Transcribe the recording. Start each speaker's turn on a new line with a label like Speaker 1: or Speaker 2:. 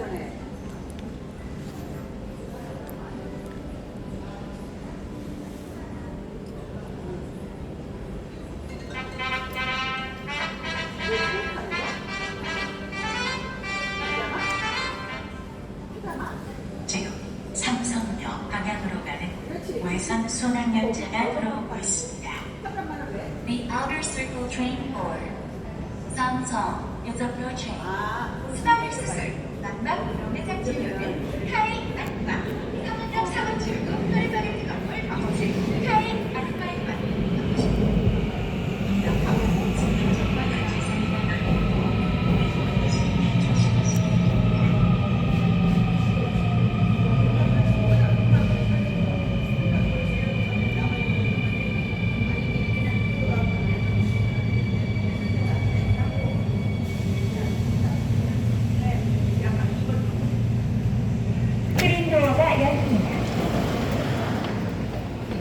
Speaker 1: 전에.
Speaker 2: 지금 삼성역 방향으로
Speaker 1: 그렇지.
Speaker 2: 외선 순환열차가 들어오고 있습니다. The outer circle train for Samsung is approaching.